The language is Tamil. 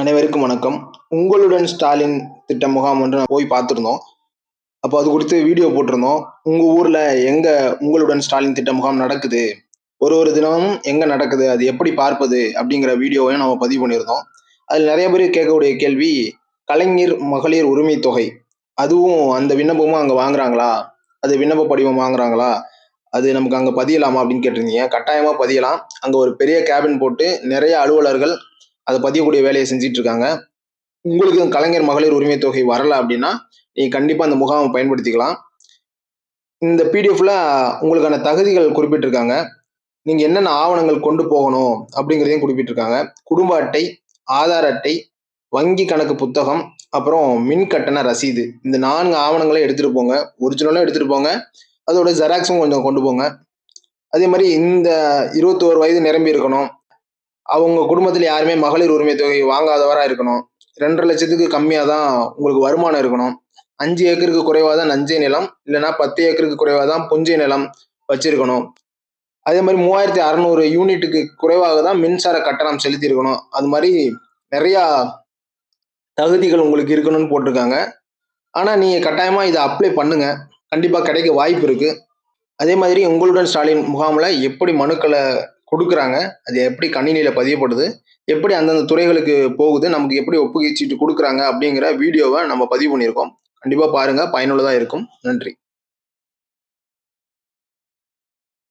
அனைவருக்கும் வணக்கம். உங்களுடன் ஸ்டாலின் திட்ட முகாம் ஒன்று போய் பார்த்துருந்தோம். அப்போ அது குறித்து வீடியோ போட்டிருந்தோம். உங்கள் ஊரில் எங்கே உங்களுடன் ஸ்டாலின் திட்ட முகாம் நடக்குது? ஒரு ஒரு தினமும் எங்கே நடக்குது? அது எப்படி பார்ப்பது? அப்படிங்கிற வீடியோவையும் நம்ம பதிவு பண்ணியிருந்தோம். அதில் நிறைய பேர் கேட்கக்கூடிய கேள்வி கலைஞர் மகளிர் உரிமை தொகை அதுவும் அந்த விண்ணப்பமும் அங்கே வாங்குறாங்களா? அது விண்ணப்ப படிவம் வாங்குறாங்களா? அது நமக்கு அங்கே பதியலாமா? அப்படின்னு கேட்டிருந்தீங்க. கட்டாயமாக பதியலாம். அங்கே ஒரு பெரிய கேபின் போட்டு நிறைய அலுவலர்கள் அதை பதியக்கூடிய வேலையை செஞ்சுட்டு இருக்காங்க உங்களுக்கு கலைஞர் மகளிர் உரிமை தொகை வரல அப்படின்னா நீங்கள் கண்டிப்பாக அந்த முகாமை பயன்படுத்திக்கலாம். இந்த பிடிஎஃப்ல உங்களுக்கான தகுதிகள் குறிப்பிட்டிருக்காங்க. நீங்கள் என்னென்ன ஆவணங்கள் கொண்டு போகணும் அப்படிங்கிறதையும் குறிப்பிட்டிருக்காங்க. குடும்ப அட்டை ஆதார் அட்டை வங்கி கணக்கு புத்தகம் அப்புறம் மின் கட்டண ரசீது. இந்த நான்கு ஆவணங்களை எடுத்துகிட்டு போங்க. ஒரிஜினலும் எடுத்துகிட்டு போங்க. அதோட ஜெராக்ஸும் கொஞ்சம் கொண்டு போங்க. அதே மாதிரி இந்த இருபத்தோரு வயது நிரம்பி இருக்கணும் அவங்க குடும்பத்தில் யாருமே மகளிர் உரிமை தொகை வாங்காதவராக இருக்கணும். ரெண்டரை லட்சத்துக்கு கம்மியாக தான் உங்களுக்கு வருமானம் இருக்கணும். அஞ்சு ஏக்கருக்கு குறைவாக தான் நஞ்சை நிலம் இல்லைன்னா பத்து ஏக்கருக்கு குறைவாக தான் புஞ்சை நிலம் வச்சிருக்கணும். அதே மாதிரி மூவாயிரத்தி அறநூறு யூனிட்டுக்கு குறைவாக தான் மின்சார கட்டணம் செலுத்தியிருக்கணும். அது மாதிரி நிறையா தகுதிகள் உங்களுக்கு இருக்கணும்னு போட்டிருக்காங்க. ஆனால் நீங்கள் கட்டாயமாக இதை அப்ளை பண்ணுங்கள் கண்டிப்பாக கிடைக்க வாய்ப்பு இருக்குது அதே மாதிரி உங்களுடன் ஸ்டாலின் முகாமில் எப்படி மனுக்களை கொடுக்குறாங்க. அது எப்படி கணினியில் பதியப்படுது? எப்படி அந்தந்த துறைகளுக்கு போகுது? நமக்கு எப்படி ஒப்புகை சீட்டு கொடுக்குறாங்க? அப்படிங்கிற வீடியோவை நம்ம பதிவு பண்ணியிருக்கோம். கண்டிப்பாக பாருங்கள் பயனுள்ளதாக இருக்கும். நன்றி.